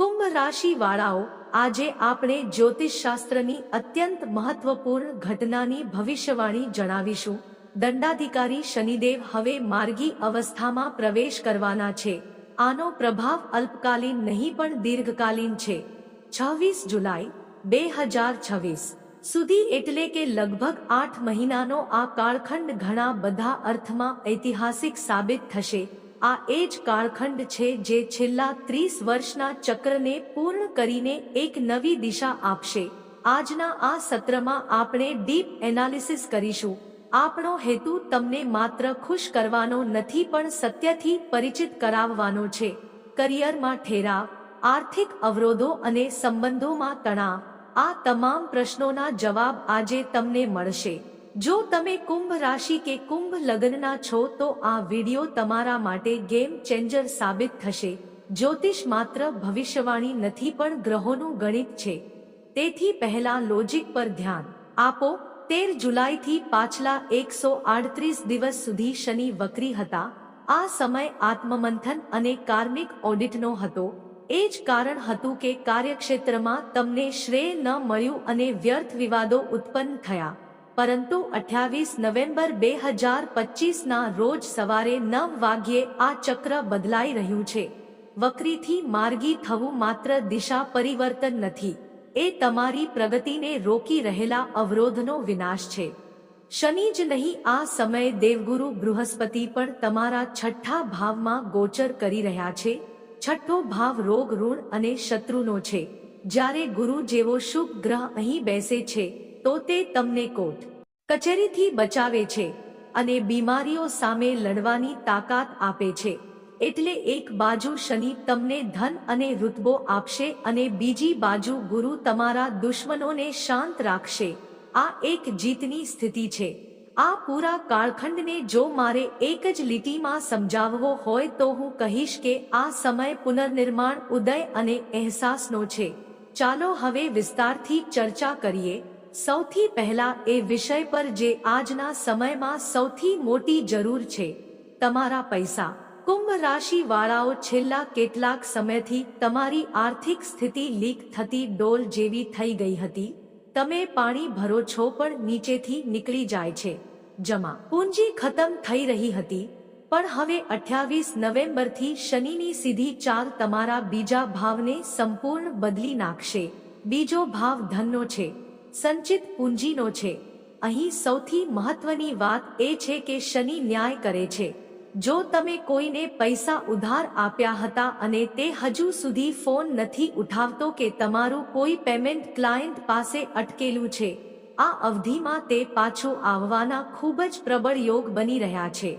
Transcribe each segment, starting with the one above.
કુંભ રાશિ વાળાઓ આજે આપણે જ્યોતિષશાસ્ત્રની અત્યંત મહત્વપૂર્ણ ઘટનાની ભવિષ્યવાણી જણાવીશું. દંડાધિકારી શનિદેવ હવે માર્ગી અવસ્થામાં પ્રવેશ કરવાના છે. આનો પ્રભાવ અલ્પકાલીન નહીં પણ દીર્ઘકાલીન છે. છવ્વીસ જુલાઈ, બે હજાર છવ્વીસ. સુધી એટલે કે લગભગ આઠ મહિનાનો આ કાળખંડ ઘણા બધા અર્થમાં ઐતિહાસિક સાબિત થશે. આ એ જ કાળખંડ છે જે છેલ્લા ત્રીસ વર્ષના ચક્રને પૂર્ણ કરીને એક નવી દિશા આપશે. આજના આ સત્રમાં આપણે ડીપ એનાલિસિસ કરીશું. આપણો હેતુ તમને માત્ર ખુશ કરવાનો નથી પણ સત્યથી પરિચિત કરાવવાનો છે. કરિયરમાં ઠેરાવ, આર્થિક અવરોધો અને સંબંધોમાં તણાવ, આ તમામ પ્રશ્નોના જવાબ આજે તમને મળશે. જો તમે કુંભ રાશિ કે કુંભ લગ્નના છો, તો આ વિડિયો તમારા માટે ગેમ ચેન્જર સાબિત થશે. જ્યોતિષ માત્ર ભવિષ્યવાણી નથી, પણ ગ્રહોનું ગણિત છે. તેથી પહેલા લોજિક પર ધ્યાન આપો. તેર જુલાઈથી પાછલા એકસો આડત્રીસ દિવસ સુધી શનિ વક્રી હતા. આ સમય આત્મમંથન અને કાર્મિક ઓડિટનો હતો. એ જ કારણ હતું કે કાર્યક્ષેત્રમાં તમને શ્રેય ન મળ્યું અને વ્યર્થ વિવાદો ઉત્પન્ન થયા. પરંતુ અઠ્યાવીસ નવેમ્બર બે હજાર પચીસના રોજ સવારે નવ વાગ્યે આ ચક્ર બદલાઈ રહ્યું છે. વક્રીથી માર્ગી થવું માત્ર દિશા પરિવર્તન નથી. એ તમારી પ્રગતિને રોકી રહેલા અવરોધનો વિનાશ છે. શનિ જ નહીં, આ સમયે દેવગુરુ બૃહસ્પતિ પણ તમારા છઠ્ઠા ભાવમાં ગોચર કરી રહ્યા છે. છઠ્ઠો ભાવ રોગ, ઋણ અને શત્રુનો છે. જ્યારે ગુરુ જેવો શુભ ગ્રહ અહીં બેસે છે તો તે તમને કોટ કચેરીથી બચાવે છે અને બીમારીઓ સામે લડવાની તાકાત આપે છે. એટલે એક બાજુ શનિ તમને ધન અને રુતબો આપશે અને બીજી બાજુ ગુરુ તમારા દુશ્મનોને શાંત રાખશે. આ એક જીતની સ્થિતિ છે. આ પૂરા કાળખંડને જો મારે એક જ લીટીમાં સમજાવવો હોય તો હું કહીશ કે આ સમય પુનર્નિર્માણ, ઉદય અને અહેસાસનો છે. ચાલો હવે વિસ્તારથી ચર્ચા કરીએ. સૌથી પહેલા એ વિષય પર જે આજના સમયમાં સૌથી મોટી જરૂર છે, તમારા પૈસા. કુંભ રાશિ વાળાઓ છેલ્લા કેટલાક સમયથી તમારી આર્થિક સ્થિતિ લીક થતી ડોલ જેવી થઈ ગઈ હતી. તમે પાણી ભરો છો પણ નીચેથી નીકળી જાય છે. જમા. પૂંજી ખતમ થઈ રહી હતી. પણ હવે અઠ્યાવીસ નવેમ્બરથી શનિની સીધી ચાલ તમારા બીજા ભાવને સંપૂર્ણ બદલી નાખશે. બીજો ભાવ ધનનો છે. સંચિત પૂંજીનો છે. અહીં સૌથી મહત્વની વાત એ છે કે શનિ ન્યાય કરે છે. જો તમે કોઈને પૈસા ઉધાર આપ્યા હતા અને તે હજુ સુધી ફોન નથી ઉઠાવતો કે તમારું કોઈ પેમેન્ટ ક્લાયન્ટ પાસે અટકેલું છે, આ અવધિમાં તે પાછું આવવાના ખૂબ જ પ્રબળ યોગ બની રહ્યા છે.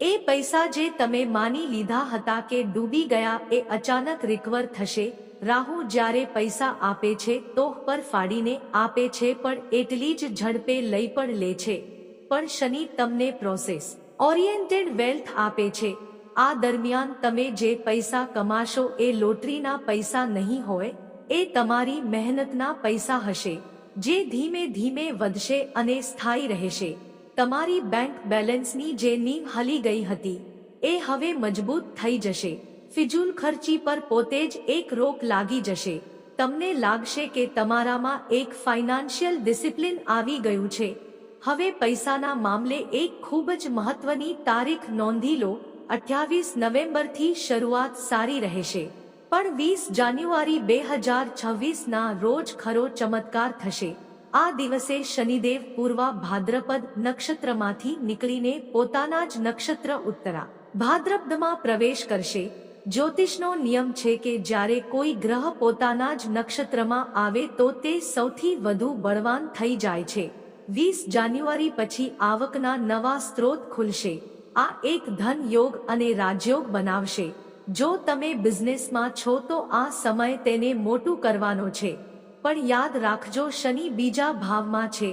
એ પૈસા જે તમે માની લીધા હતા કે ડૂબી ગયા એ અચાનક રિકવર થશે રાહુ જ્યારે પૈસા આપે છે તો પર ફાડીને આપે છે, પણ એટલી જ ઝડપે લઈ પણ લે છે. પણ શનિ તમને પ્રોસેસ ઓરિએન્ટેડ વેલ્થ આપે છે. આ દરમિયાન તમે જે પૈસા કમાશો, એ લોટરીના પૈસા નહીં હોય, એ તમારી મહેનતના પૈસા હશે, જે ધીમે ધીમે વધશે અને સ્થાયી રહેશે. તમારી બેંક બેલેન્સની જે નીમ હલી ગઈ હતી, એ હવે મજબૂત થઈ જશે. ફિજુલ ખર્ચી પર પોતે જ એક રોક લાગી જશે. તમને લાગશે કે તમારામાં એક ફાઇનાન્શિયલ ડિસિપ્લિન આવી ગયું છે. હવે પૈસાના મામલે એક ખૂબ જ મહત્વની તારીખ નોંધી લો. અઠ્યાવીસ નવેમ્બરથી શરૂઆત સારી રહેશે. પણ વીસ જાન્યુઆરી બે હજાર છવ્વીસના રોજ ખરો ચમત્કાર થશે. આ દિવસે શનિદેવ પૂર્વા ભાદ્રપદ નક્ષત્રમાંથી નીકળીને પોતાના જ નક્ષત્ર ઉત્તરા ભાદ્રપદમાં પ્રવેશ કરશે. જ્યોતિષનો નિયમ છે કે જ્યારે કોઈ ગ્રહ પોતાના જ નક્ષત્રમાં આવે તો તે સૌથી વધુ બળવાન થઈ જાય છે. વીસ જાન્યુઆરી પછી આવકના નવા સ્ત્રોત ખુલશે. આ એક ધન યોગ અને રાજયોગ બનાવશે. જો તમે બિઝનેસમાં છો તો આ સમય તેને મોટું કરવાનો છે. પણ યાદ રાખજો શનિ બીજા ભાવમાં છે.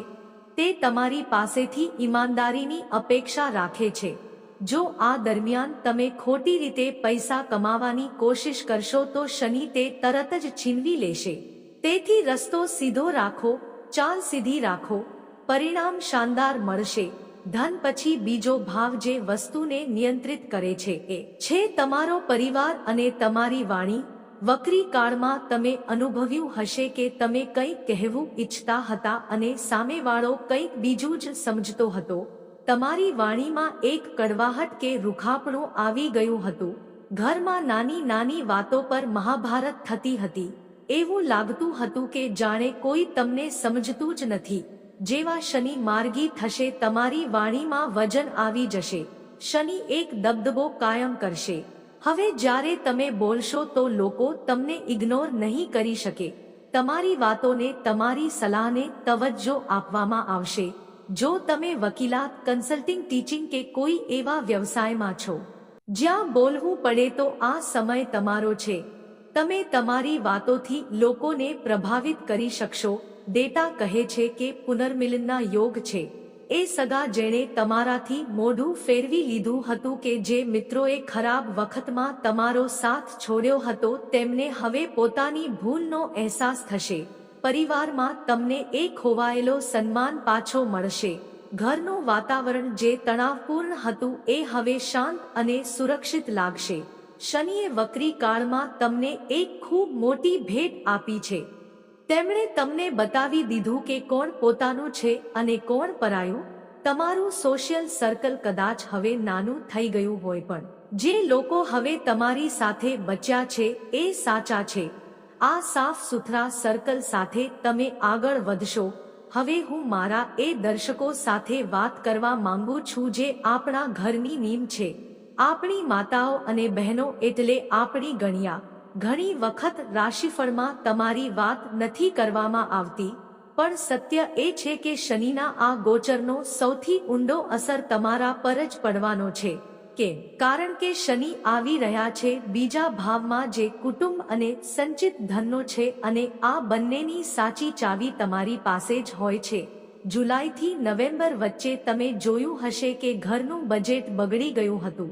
તે તમારી પાસેથી ઈમાનદારીની અપેક્ષા રાખે છે. જો આ દરમિયાન તમે ખોટી રીતે પૈસા કમાવાની કોશિશ કરશો તો શનિ તે તરત જ છીનવી લેશે. તેથી રસ્તો સીધો રાખો, ચાલ સીધી રાખો, પરિણામ શાનદાર મળશે. ધન પછી બીજો ભાવ જે વસ્તુને નિયંત્રિત કરે છે એ છે તમારો પરિવાર અને તમારી વાણી. વક્રી કાળમાં તમે અનુભવ્યું હશે કે તમે કંઈક કહેવું ઈચ્છતા હતા અને સામેવાળો કંઈક બીજું જ સમજતો હતો. તમારી વાણીમાં એક કડવાહટ કે રૂખાપણું આવી ગયું હતું. ઘરમાં નાની નાની વાતો પર મહાભારત થતી હતી. એવું લાગતું હતું કે જાણે કોઈ તમને સમજતું જ નથી. જેવા શનિ માર્ગી થશે તમારી વાણીમાં વજન આવી જશે. શનિ એક દબદબો કાયમ કરશે. હવે જ્યારે તમે બોલશો તો લોકો તમને ઇગ્નોર નહીં કરી શકે. તમારી વાતોને તમારી સલાહને તવજ્જો આપવામાં આવશે. જો તમે વકીલાત કન્સલ્ટિંગ ટીચિંગ કે કોઈ એવા વ્યવસાયમાં છો, જ્યાં બોલવું પડે તો આ સમય તમારો છે. તમે તમારી વાતોથી લોકોને પ્રભાવિત કરી શકશો. ડેટા કહે છે કે પુનર્મિલનના યોગ છે. એ સગા જેણે તમારાથી મોઢું ફેરવી લીધું હતું કે જે મિત્રોએ ખરાબ વખતમાં તમારો સાથ છોડ્યો હતો, તેમને હવે પોતાની ભૂલનો અહેસાસ થશે. પરિવારમાં તમને એ ખોવાયેલો સન્માન પાછો મળશે. ઘરનું વાતાવરણ જે તણાવપૂર્ણ હતું એ હવે શાંત અને સુરક્ષિત લાગશે. શનિએ વક્રી કાળમાં તમને એક ખૂબ મોટી ભેટ આપી છે. તેમણે તમને બતાવી દીધું કે કોણ પોતાનું છે અને કોણ પરાયું. તમારું સોશિયલ સર્કલ કદાચ હવે નાનું થઈ ગયું હોય પણ. જે લોકો હવે તમારી સાથે બચ્યા છે એ સાચા છે. આ સાફ સુથરા સર્કલ સાથે તમે આગળ વધશો. હવે હું મારા એ દર્શકો સાથે વાત કરવા માંગુ છું જે આપણા ઘરની નીમ છે. આપણી માતાઓ અને બહેનો એટલે આપણી ગણ્યા. ઘણી વખત રાશિફળમાં તમારી વાત નથી કરવામાં આવતી, પણ સત્ય એ છે કે શનિના આ ગોચરનો સૌથી ઊંડો અસર તમારા પર જ પડવાનો છે. કેમ કારણ કે શનિ આવી રહ્યા છે, બીજા ભાવમાં જે કુટુંબ અને સંચિત ધનનો છે અને આ બંનેની સાચી ચાવી તમારી પાસે જ હોય છે. જુલાઈથી નવેમ્બર વચ્ચે તમે જોયું હશે કે ઘરનું બજેટ બગડી ગયું હતું.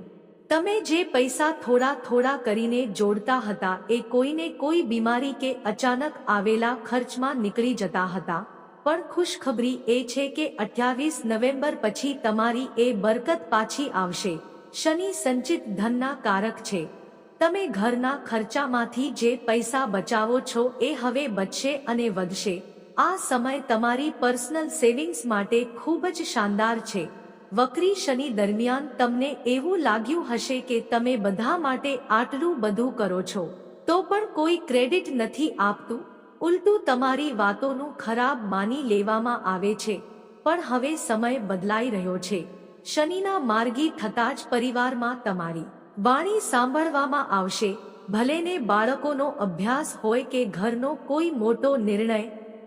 તમે જે પૈસા થોડા થોડા કરીને જોડતા હતા, એ કોઈને કોઈ બીમારી કે અચાનક આવેલા ખર્ચમાં નીકળી જતા હતા. પણ ખુશખબરી એ છે કે અઠ્યાવીસ નવેમ્બર પછી તમારી એ બરકત પાછી આવશે. શનિ સંચિત ધનના કારક છે. તમે ઘરના ખર્ચામાંથી જે પૈસા બચાવો છો એ હવે બચશે અને વધશે. આ સમય તમારી પર્સનલ સેવિંગ્સ માટે ખૂબ જ શાનદાર છે. વક્રી શનિ દરમિયાન તમને એવું લાગ્યું હશે કે તમે બધા માટે આટલું બધું કરો છો. તો પણ કોઈ ક્રેડિટ નથી આપતું. ઉલટું તમારી વાતોનું ખરાબ માની લેવામાં આવે છે. પણ હવે સમય બદલાઈ રહ્યો છે. શનિના માર્ગી થતા જ પરિવારમાં તમારી વાણી સાંભળવામાં આવશે. ભલેને બાળકોનો અભ્યાસ હોય કે ઘરનો કોઈ મોટો નિર્ણય,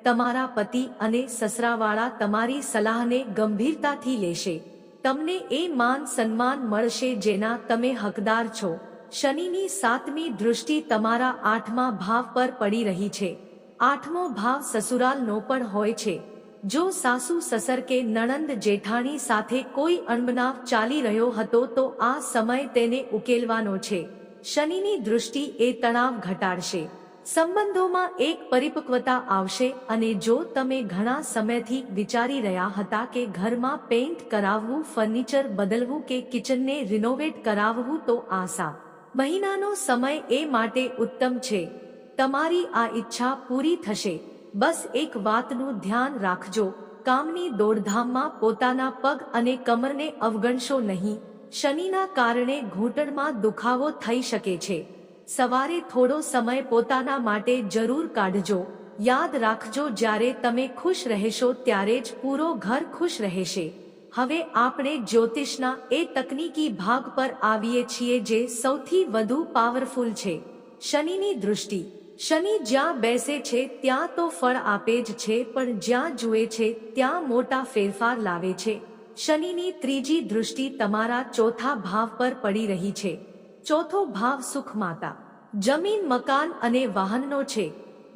તમારા પતિ અને સસરાવાળા તમારી સલાહને ગંભીરતાથી લેશે. તમને એ માન સન્માન મળશે જેના તમે હકદાર છો. શનિની સાતમી દૃષ્ટિ તમારા આઠમા ભાવ પર પડી રહી છે. આઠમો ભાવ સસુરાલનો પણ હોય છે. જો સાસુ સસર કે નણંદ જેઠાણી સાથે કોઈ અણબનાવ ચાલી રહ્યો હતો તો આ સમય તેને ઉકેલવાનો છે. શનિની દૃષ્ટિ એ તણાવ ઘટાડશે. સંબંધોમાં એક પરિપક્વતા આવશે અને જો તમે ઘણા સમયથી વિચારી રહ્યા હતા કે ઘરમાં પેઇન્ટ કરાવવું, ફર્નિચર બદલવું કે કિચનને રિનોવેટ કરાવવું તો આશા. મહિનાનો સમય એ માટે ઉત્તમ છે. તમારી આ ઈચ્છા પૂરી થશે. બસ એક વાતનું ધ્યાન રાખજો. કામની દોડધામમાં પોતાના પગ અને કમરને અવગણશો નહીં. શનિના કારણે ઘૂંટણમાં દુખાવો થઈ શકે છે. સવારે થોડો સમય પોતાના માટે જરૂર કાઢજો. યાદ રાખજો, જ્યારે તમે ખુશ રહેશો, ત્યારે જ પૂરો ઘર ખુશ રહેશે. હવે આપણે જ્યોતિષના એ તકનીકી ભાગ પર આવીએ છીએ જે સૌથી વધુ પાવરફુલ છે. શનિની દૃષ્ટિ. શનિ જ્યાં બેસે છે, ત્યાં તો ફળ આપે જ છે, પણ જ્યાં જુએ છે, ત્યાં મોટા ફેરફાર લાવે છે. શનિની ત્રીજી દૃષ્ટિ તમારા ચોથા ભાવ પર પડી રહી છે. ચોથો ભાવ સુખ માતા જમીન, મકાન અને વાહનનો છે.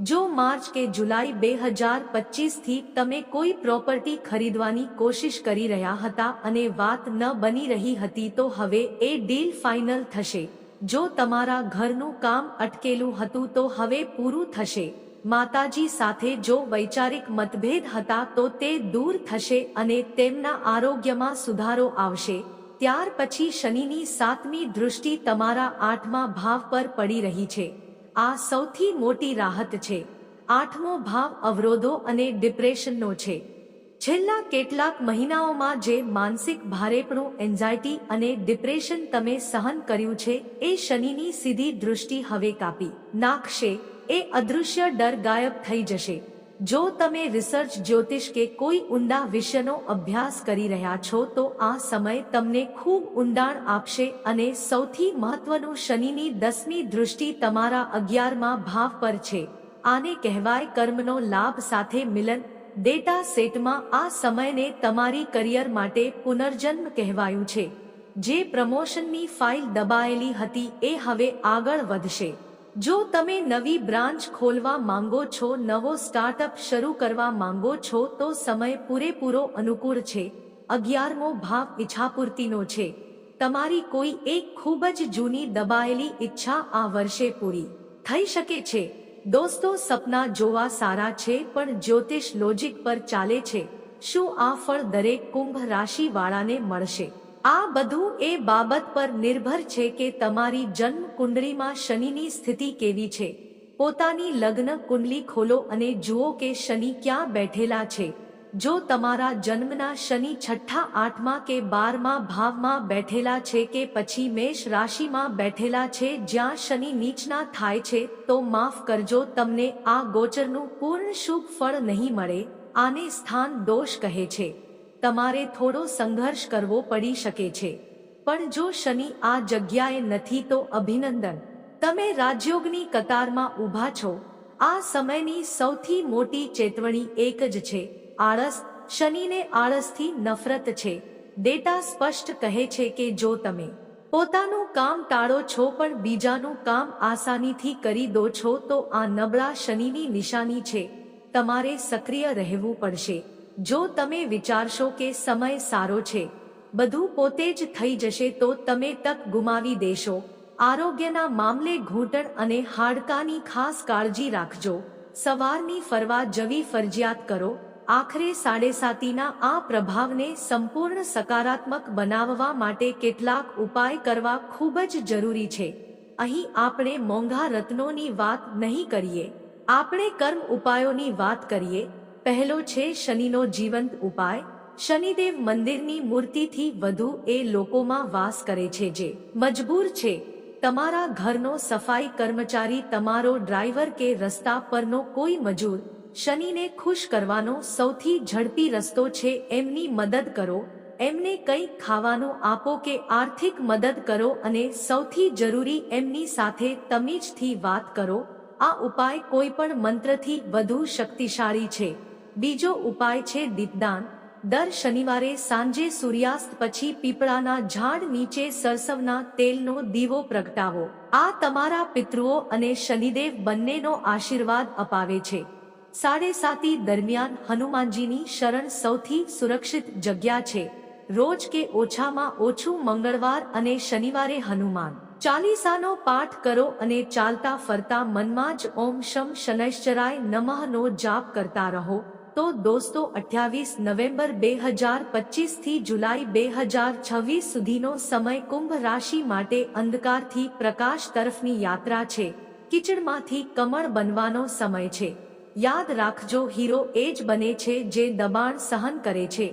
જો માર્ચ કે જુલાઈ બે હજાર પચીસથી તમે કોઈ પ્રોપર્ટી ખરીદવાની કોશિશ કરી રહ્યા હતા અને વાત ન બની રહી હતી તો હવે એ ડીલ ફાઇનલ થશે. જો તમારા ઘરનું કામ અટકેલું હતું તો હવે પૂરું થશે. માતાજી સાથે જો વૈચારિક મતભેદ હતા તો તે દૂર થશે અને તેમના આરોગ્યમાં સુધારો આવશે. ત્યાર પછી શનિની સાતમી દૃષ્ટિ તમારા આઠમા ભાવ પર પડી રહી છે. આ સૌથી મોટી રાહત છે. આઠમો ભાવ અવરોધો અને ડિપ્રેશનનો છે. છેલ્લા કેટલાક મહિનાઓમાં જે માનસિક ભારેપણું એન્ઝાયટી અને ડિપ્રેશન તમે સહન કર્યું છે, એ શનિની સીધી દૃષ્ટિ હવે કાપી નાખશે, એ અદૃશ્ય ડર ગાયબ થઈ જશે. જો તમે રિસર્ચ જ્યોતિષ કે કોઈ ઊંડા વિષયનો અભ્યાસ કરી રહ્યા છો, તો આ સમય તમને ખૂબ ઊંડાણ આપશે અને સૌથી મહત્વનું શનિની દસમી દૃષ્ટિ તમારા અગિયારમાં ભાવ પર છે. આને કહેવાય કર્મનો લાભ સાથે મિલન ડેટા સેટમાં આ સમયને તમારી કરિયર માટે પુનર્જન્મ કહેવાયું છે. જે પ્રમોશનની ફાઇલ દબાયેલી હતી એ હવે આગળ વધશે. જો તમે નવી બ્રાન્ચ ખોલવા માંગો છો, નવો સ્ટાર્ટઅપ શરૂ કરવા માંગો છો, તો સમય પૂરેપૂરો અનુકૂળ છે. અગિયારમો ભાવ ઈચ્છાપૂર્તિનો છે. તમારી કોઈ એક ખૂબ જ જૂની દબાયેલી ઈચ્છા આ વર્ષે પૂરી થઈ શકે છે. દોસ્તો, સપના જોવા સારા છે, પણ જ્યોતિષ લોજિક પર ચાલે છે. શું આ ફળ દરેક કુંભ રાશિ વાળાને મળશે? આ બધું એ બાબત પર નિર્ભર છે કે તમારી જન્મ કુંડળીમાં શનિની સ્થિતિ કેવી છે. પોતાની લગ્ન કુંડલી ખોલો અને જુઓ કે શનિ ક્યાં બેઠેલા છે. જો તમારા જન્મના શનિ છઠ્ઠા આઠમા કે બારમા ભાવમાં બેઠેલા છે કે પછી મેષ રાશિમાં બેઠેલા છે, જ્યાં શનિ નીચના થાય છે, તો માફ કરજો, તમને આ ગોચરનું પૂર્ણ શુભ ફળ નહીં મળે, આને સ્થાન દોષ કહે છે. તમારે થોડો સંઘર્ષ કરવો પડી શકે છે. પણ જો શનિ આ જગ્યાએ નથી, તો અભિનંદન. તમે રાજયોગની કતારમાં ઊભા છો. આ સમયની સૌથી મોટી ચેતવણી એક જ છે. આળસ, શનિને આળસથી નફરત છે. ડેટા સ્પષ્ટ કહે છે કે જો તમે પોતાનું કામ ટાળો છો પણ બીજાનું કામ આસાનીથી કરી દો છો તો આ નબળા શનિની નિશાની છે. તમારે સક્રિય રહેવું પડશે. જો તમે વિચારશો કે સમય સારો છે, બધું પોતે જ થઈ જશે તો તમે તક ગુમાવી દેશો. આરોગ્યના મામલે ઘૂંટણ અને હાડકાની ખાસ કાળજી રાખજો. સવારની ફરવા જવી ફરજિયાત કરો. આખરે સાડેસાતીના આ પ્રભાવને સંપૂર્ણ સકારાત્મક બનાવવા માટે કેટલાક ઉપાય કરવા ખૂબ જ જરૂરી છે. અહીં આપણે મોંઘા રત્નોની વાત નહીં કરીએ. આપણે કર્મ ઉપાયોની વાત કરીએ. પહેલો છે શનિનો જીવંત ઉપાય. શનિદેવ મંદિરની મૂર્તિથી વધુ એ લોકોમાં વાસ કરે છે જે મજબૂર છે. તમારા ઘરનો સફાઈ કર્મચારી તમારો ડ્રાઈવર કે રસ્તા પરનો કોઈ મજૂર શનિને ખુશ કરવાનો સૌથી ઝડપી રસ્તો છે એમની મદદ કરો. એમને કંઈક ખાવાનું આપો કે આર્થિક મદદ કરો અને સૌથી જરૂરી એમની સાથે તમીજથી વાત કરો. આ ઉપાય કોઈ પણ મંત્રથી વધુ શક્તિશાળી છે. બીજો ઉપાય છે દીપદાન. દર શનિવારે સાંજે સૂર્યાસ્ત પછી પીપળાના ઝાડ નીચે સરસવના તેલનો દીવો પ્રગટાવો. આ તમારા પિતૃઓ અને શનિદેવ બંનેનો આશીર્વાદ અપાવે છે. સાડે સાતી દરમિયાન હનુમાનજીની શરણ સૌથી સુરક્ષિત જગ્યા છે. રોજ કે ઓછામાં ઓછું મંગળવાર અને શનિવારે હનુમાન ચાલીસાનો પાઠ કરો અને ચાલતા ફરતા મનમાં જ ઓમ શમ શનૈશ્ચરાય નમઃનો જાપ કરતા રહો. તો દોસ્તો અઠ્યાવીસ નવેમ્બર બે હજાર પચીસથી જુલાઈ બે હજાર છવ્વીસ સુધીનો સમય કુંભ રાશિ માટે અંધકારથી પ્રકાશ તરફની યાત્રા છે. કિચડમાંથી કમળ બનવાનો સમય છે. યાદ રાખજો, હીરો એ જ બને છે જે દબાણ સહન કરે છે.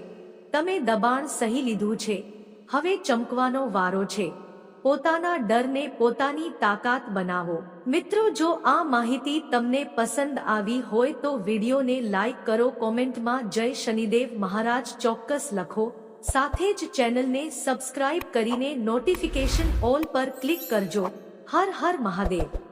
તમે દબાણ સહી લીધું છે. હવે ચમકવાનો વારો છે. પોતાના ડરને પોતાની તાકાત બનાવો. મિત્રો, જો આ માહિતી તમને પસંદ આવી હોય તો વિડીયોને લાઈક કરો, કોમેન્ટમાં જય શનિદેવ મહારાજ ચોક્કસ લખો. સાથે જ ચેનલને સબસ્ક્રાઇબ કરીને નોટિફિકેશન ઓલ પર ક્લિક કરજો. હર હર મહાદેવ.